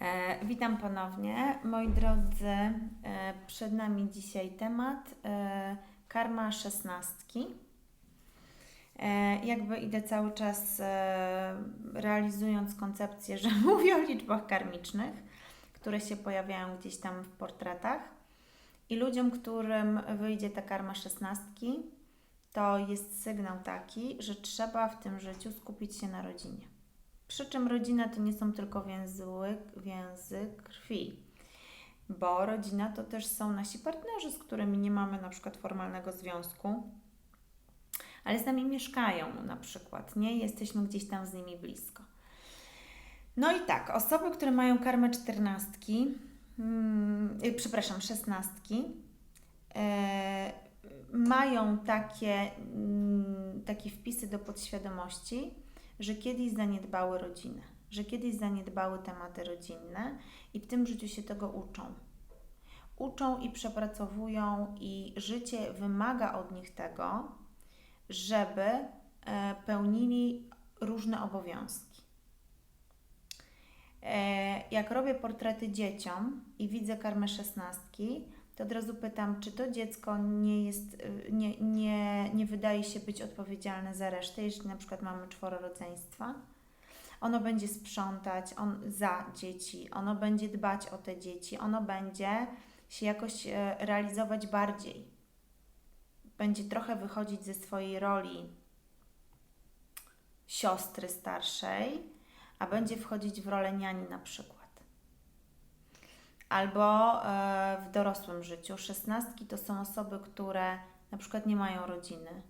E, witam ponownie. Moi drodzy, e, przed nami dzisiaj temat e, karma szesnastki. Jakby idę cały czas realizując koncepcję, że mówię o liczbach karmicznych, które się pojawiają gdzieś tam w portretach. I ludziom, którym wyjdzie ta karma szesnastki, to jest sygnał taki, że trzeba w tym życiu skupić się na rodzinie. Przy czym rodzina to nie są tylko więzy, więzy krwi, bo rodzina to też są nasi partnerzy, z którymi nie mamy na przykład formalnego związku, ale z nami mieszkają na przykład, nie? Jesteśmy gdzieś tam z nimi blisko. No i tak, osoby, które mają karmę czternastki, yy, przepraszam, szesnastki, yy, mają takie, yy, takie wpisy do podświadomości, że kiedyś zaniedbały rodzinę, że kiedyś zaniedbały tematy rodzinne i w tym życiu się tego uczą. Uczą i przepracowują, i życie wymaga od nich tego, żeby e, pełnili różne obowiązki. E, jak robię portrety dzieciom i widzę karmę szesnastki, to od razu pytam, czy to dziecko nie jest, y, nie, nie, nie wydaje się być odpowiedzialne za resztę, jeśli na przykład mamy czworo rodzeństwa. Ono będzie sprzątać on, za dzieci, ono będzie dbać o te dzieci, ono będzie się jakoś e, realizować bardziej. Będzie trochę wychodzić ze swojej roli siostry starszej, a będzie wchodzić w rolę niani na przykład albo e, w dorosłym życiu. Szesnastki to są osoby, które na przykład nie mają rodziny,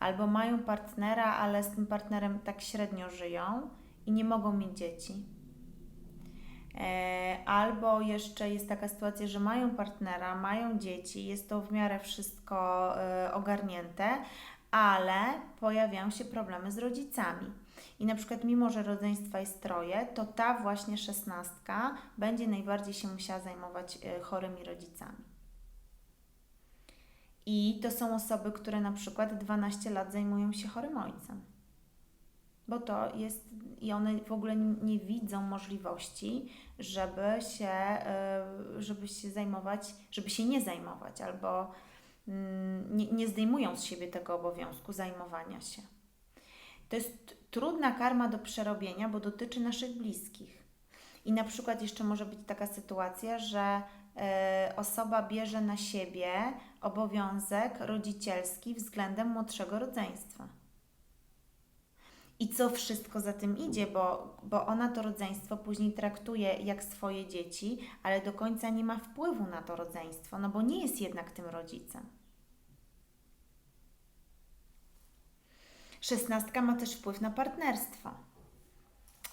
albo mają partnera, ale z tym partnerem tak średnio żyją i nie mogą mieć dzieci. E, albo jeszcze jest taka sytuacja, że mają partnera, mają dzieci, jest to w miarę wszystko e, ogarnięte, ale pojawiają się problemy z rodzicami. I na przykład, mimo że rodzeństwa jest troje, to ta właśnie szesnastka będzie najbardziej się musiała zajmować e, chorymi rodzicami. I to są osoby, które na przykład 12 lat zajmują się chorym ojcem. Bo to jest, i one w ogóle nie widzą możliwości, żeby się, e, żeby się zajmować, żeby się nie zajmować, albo mm, nie, nie zdejmują z siebie tego obowiązku zajmowania się. To jest trudna karma do przerobienia, bo dotyczy naszych bliskich. I na przykład jeszcze może być taka sytuacja, że y, osoba bierze na siebie obowiązek rodzicielski względem młodszego rodzeństwa. I co wszystko za tym idzie, bo, bo ona to rodzeństwo później traktuje jak swoje dzieci, ale do końca nie ma wpływu na to rodzeństwo, no bo nie jest jednak tym rodzicem. Szesnastka ma też wpływ na partnerstwo.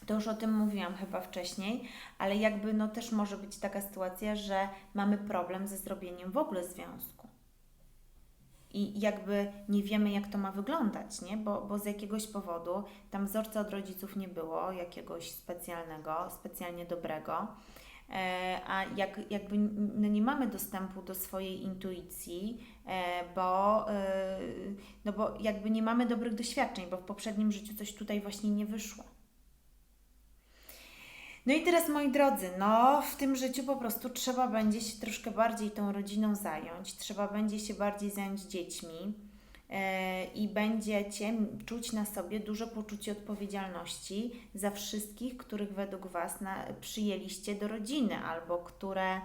To już o tym mówiłam chyba wcześniej, ale jakby no też może być taka sytuacja, że mamy problem ze zrobieniem w ogóle związku. I jakby nie wiemy, jak to ma wyglądać, nie? Bo, bo z jakiegoś powodu tam wzorca od rodziców nie było, jakiegoś specjalnego, specjalnie dobrego. E, a jak, jakby no nie mamy dostępu do swojej intuicji, bo, e, no bo jakby nie mamy dobrych doświadczeń, bo w poprzednim życiu coś tutaj właśnie nie wyszło. No i teraz, moi drodzy, no w tym życiu po prostu trzeba będzie się troszkę bardziej tą rodziną zająć, trzeba będzie się bardziej zająć dziećmi i będziecie czuć na sobie duże poczucie odpowiedzialności za wszystkich, których według Was na, przyjęliście do rodziny albo które e,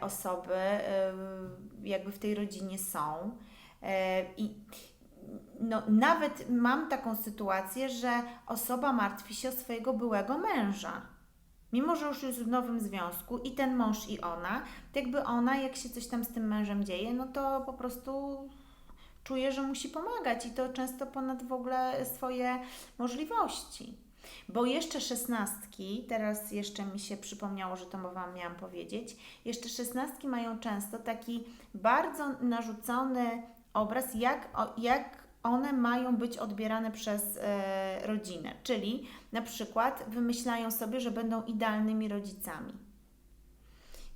osoby e, jakby w tej rodzinie są. E, I no, nawet mam taką sytuację, że osoba martwi się o swojego byłego męża. Mimo, że już jest w nowym związku i ten mąż i ona, to jakby ona, jak się coś tam z tym mężem dzieje, no to po prostu czuje, że musi pomagać i to często ponad w ogóle swoje możliwości. Bo jeszcze szesnastki, teraz jeszcze mi się przypomniało, że to Wam miałam powiedzieć, jeszcze szesnastki mają często taki bardzo narzucony obraz, jak, jak one mają być odbierane przez e, rodzinę. Czyli na przykład wymyślają sobie, że będą idealnymi rodzicami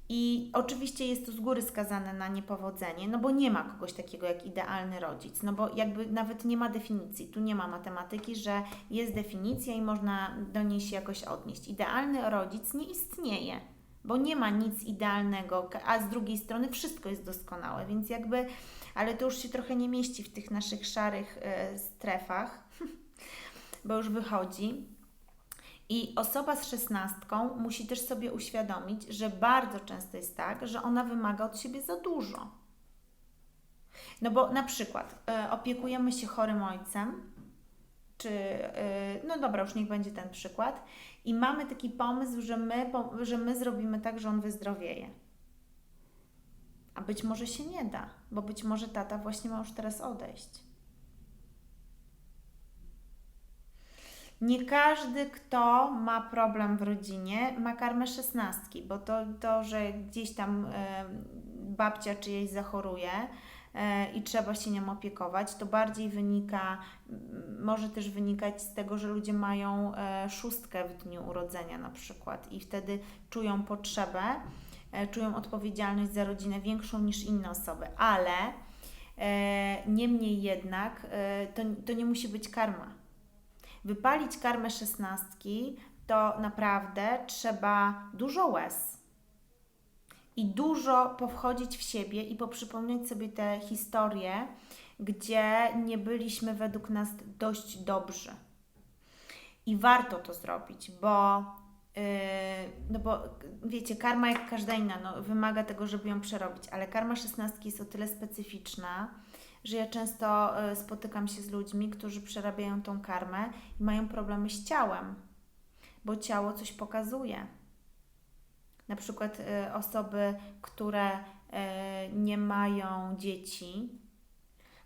I oczywiście jest to z góry skazane na niepowodzenie, no bo nie ma kogoś takiego jak idealny rodzic, no bo jakby nawet nie ma definicji. Tu nie ma matematyki, że jest definicja i można do niej się jakoś odnieść. Idealny rodzic nie istnieje, bo nie ma nic idealnego, a z drugiej strony wszystko jest doskonałe, więc jakby, ale to już się trochę nie mieści w tych naszych szarych e, strefach, bo już wychodzi. I osoba z szesnastką musi też sobie uświadomić, że bardzo często jest tak, że ona wymaga od siebie za dużo. No bo na przykład e, opiekujemy się chorym ojcem, czy, e, no dobra, już niech będzie ten przykład, i mamy taki pomysł, że my, po, że my zrobimy tak, że on wyzdrowieje. A być może się nie da, bo być może tata właśnie ma już teraz odejść. Nie każdy, kto ma problem w rodzinie, ma karmę szesnastki, bo to, to że gdzieś tam babcia czyjeś zachoruje e, i trzeba się nią opiekować, to bardziej wynika, może też wynikać z tego, że ludzie mają e, szóstkę w dniu urodzenia na przykład i wtedy czują potrzebę, e, czują odpowiedzialność za rodzinę większą niż inne osoby, ale niemniej jednak to, to nie musi być karma. Wypalić karmę szesnastki to naprawdę trzeba dużo łez i dużo powchodzić w siebie i poprzypomnieć sobie te historie, gdzie nie byliśmy według nas dość dobrzy. I warto to zrobić, bo yy, no bo wiecie, karma jak każda inna, no, wymaga tego, żeby ją przerobić, ale karma szesnastki jest o tyle specyficzna, że ja często y, spotykam się z ludźmi, którzy przerabiają tą karmę i mają problemy z ciałem, bo ciało coś pokazuje. Na przykład y, osoby, które y, nie mają dzieci,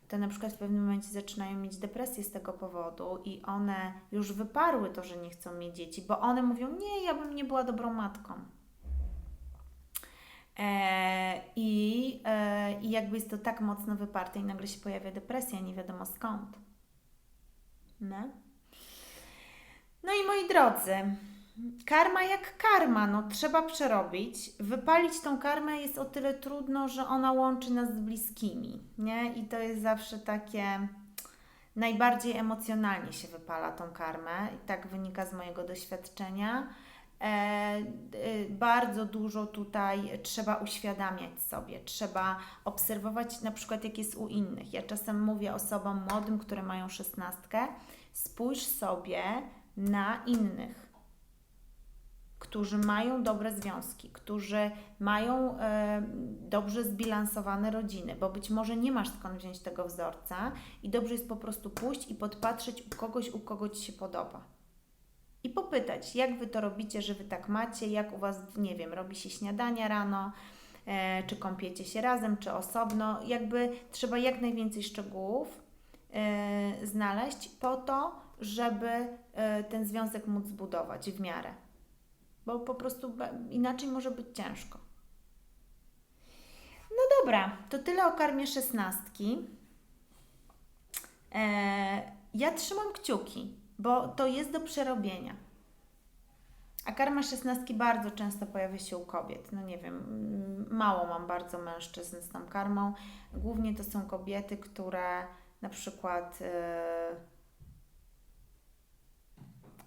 to na przykład w pewnym momencie zaczynają mieć depresję z tego powodu i one już wyparły to, że nie chcą mieć dzieci, bo one mówią: Nie, ja bym nie była dobrą matką. E, I, e, I jakby jest to tak mocno wyparte i nagle się pojawia depresja, nie wiadomo skąd. No. No i moi drodzy, karma jak karma, no trzeba przerobić. Wypalić tą karmę jest o tyle trudno, że ona łączy nas z bliskimi, nie? I to jest zawsze takie najbardziej emocjonalnie się wypala tą karmę i tak wynika z mojego doświadczenia. E, e, bardzo dużo tutaj trzeba uświadamiać sobie, trzeba obserwować na przykład jak jest u innych. Ja czasem mówię osobom młodym, które mają szesnastkę, spójrz sobie na innych, którzy mają dobre związki, którzy mają e, dobrze zbilansowane rodziny, bo być może nie masz skąd wziąć tego wzorca i dobrze jest po prostu pójść i podpatrzeć u kogoś, u kogo Ci się podoba i popytać, jak wy to robicie, że wy tak macie, jak u was, nie wiem, robi się śniadania rano, e, czy kąpiecie się razem, czy osobno. Jakby trzeba jak najwięcej szczegółów e, znaleźć po to, żeby e, ten związek móc zbudować w miarę. Bo po prostu inaczej może być ciężko. No dobra, to tyle o karmie szesnastki. E, ja trzymam kciuki bo to jest do przerobienia. A karma szesnastki bardzo często pojawia się u kobiet. No nie wiem, mało mam bardzo mężczyzn z tą karmą. Głównie to są kobiety, które na przykład. Yy,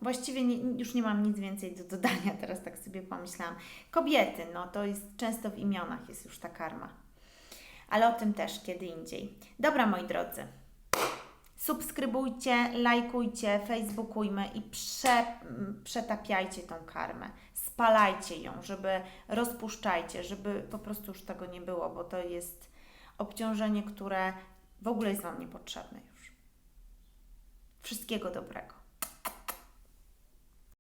Właściwie nie, już nie mam nic więcej do dodania, teraz tak sobie pomyślałam. Kobiety, no to jest często w imionach jest już ta karma. Ale o tym też kiedy indziej. Dobra, moi drodzy subskrybujcie, lajkujcie, facebookujmy i prze, przetapiajcie tą karmę. Spalajcie ją, żeby rozpuszczajcie, żeby po prostu już tego nie było, bo to jest obciążenie, które w ogóle jest Wam niepotrzebne już. Wszystkiego dobrego.